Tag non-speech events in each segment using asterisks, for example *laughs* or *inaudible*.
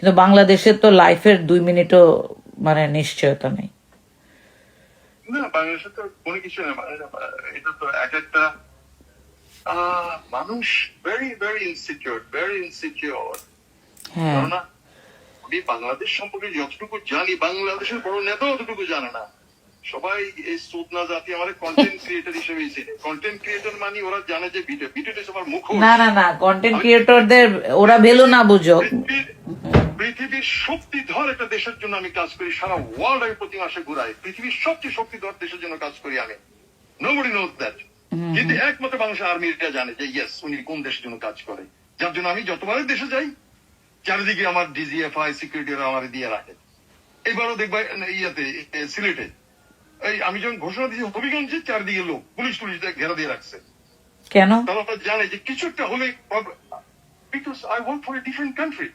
কিন্তু বাংলাদেশের তো লাইফের দুই মিনিটও মানে নিশ্চয়তা নেই। না বাংলাদেশে তো কোনো কিছু না এটা তো এক একটা মানুষ very very insecure very insecure কেননা আমি বাংলাদেশ সম্পর্কে যতটুকু জানি বাংলাদেশের বড় নেতা অতটুকু জানে না। সবাই এই সোদনা জাতি আমার কন্টেন্ট ক্রিয়েটর হিসেবে চেনে। কন্টেন্ট ক্রিয়েটর মানে ওরা জানে যে ভিডিও ভিডিওটা সবার মুখ না না না কন্টেন্ট ক্রিয়েটরদের ওরা ভেলো না বুঝো পৃথিবীর- শক্তিধর একটা দেশের জন্য আমি কাজ করি সারা ওয়ার্ল্ড আমি প্রতি মাসে ঘুরাই। পৃথিবীর সবচেয়ে শক্তিধর দেশের জন্য কাজ করি আমি। নোবডি নোজ দ্যাট কিন্তু একমাত্র বাংলাদেশ আর্মিটা জানে যে ইয়েস উনি কোন দেশের জন্য কাজ করে। যার জন্য আমি যতবারই দেশে যাই চারিদিকে আমার ডিজিএফআই সিকিউরিটি আমার দিয়ে রাখে। এবারও দেখবা ইয়াতে সিলেটে। এই আমি যখন ঘোষণা দিয়েছি হবিগঞ্জে চারিদিকে লোক পুলিশ পুলিশ ঘেরা দিয়ে রাখছে। কেন? তারা জানে যে কিছু একটা হলে because I work for a different country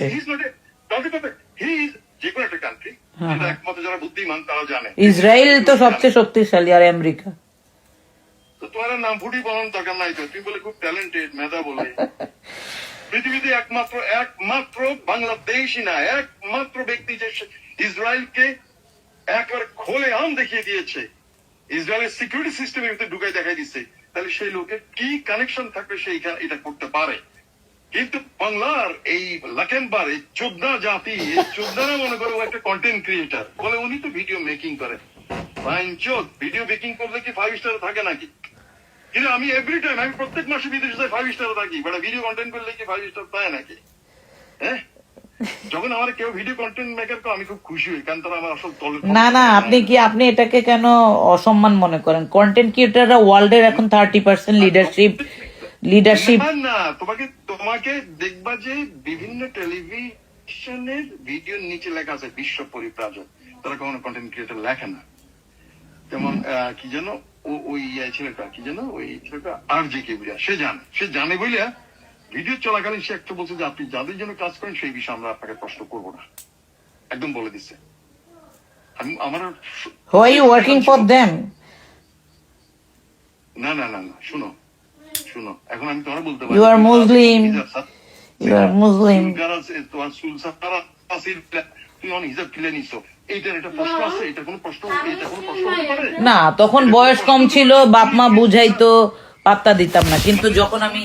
He's, he's not a, he is যে কোনো একটা কান্ট্রি। একমাত্র যারা বুদ্ধিমান তারা জানে। ইসরায়েল তো সবচেয়ে শক্তিশালী আর আমেরিকা। তো তোমার নাম ফুটি বলার দরকার নাই তো। তুমি বলে খুব ট্যালেন্টেড মেধা বলে। *laughs* পৃথিবীতে একমাত্র একমাত্র বাংলাদেশই না একমাত্র ব্যক্তি যে ইসরায়েলকে একবার খোলে আম দেখিয়ে দিয়েছে। ইসরায়েলের সিকিউরিটি সিস্টেমের ভিতরে ঢুকাই দেখাই দিচ্ছে তাহলে সেই লোকের কি কানেকশন থাকবে সেই এখানে এটা করতে পারে? কিন্তু বাংলার এই লাকেনবার এই চোদ্দা জাতি এই চোদ্দারা মনে করে একটা কন্টেন্ট ক্রিয়েটার বলে উনি তো ভিডিও মেকিং করে। ভিডিও মেকিং করলে কি ফাইভ স্টার থাকে নাকি? কিন্তু আমি এভরি টাইম আমি প্রত্যেক মাসে বিদেশে যাই ফাইভ স্টার থাকি বাট ভিডিও কন্টেন্ট করলে কি ফাইভ স্টার পায় নাকি? হ্যাঁ? যখন আমার কেউ ভিডিও কন্টেন্ট মেকার করে আমি খুব খুশি হই কারণ তারা আমার আসল না না আপনি কি আপনি এটাকে কেন অসম্মান মনে করেন? কন্টেন্ট ক্রিয়েটাররা ওয়ার্ল্ডের এখন থার্টি পার্সেন্ট লিডারশিপ লিডারশিপ না, তোমাকে তোমাকে দেখবা যে বিভিন্ন টেলিভিশনের ভিডিওর নিচে লেখা আছে বিশ্ব পরিপ্রাজক তারা কখনো কন্টেন্ট ক্রিয়েটর লেখে না। যেমন কি যেন ওই ইয়ে ছেলেটা কি যেন ওই ছেলেটা আর জে কেবরিয়া সে জানে সে জানে বলিয়া ভিডিও চলাকালীন সে একটা বলছে যে আপনি যাদের জন্য কাজ করেন সেই বিষয়ে আমরা আপনাকে কষ্ট করব না। একদম বলে দিচ্ছে আমি আমার ওয়ার্কিং ফর দেম না না না না শুনো। শুনো এখন আমি তোমার বলতে You are Muslim. You are Muslim তোমার চুল সারা তুমি অন হিজাব কিলে নিছো। এইটার একটা প্রশ্ন আছে, এটা কোনো প্রশ্ন, এটা কোনো প্রশ্ন হতে না তখন বয়স কম ছিল বাপ মা বুঝাইতো পাত্তা দিতাম না। কিন্তু যখন আমি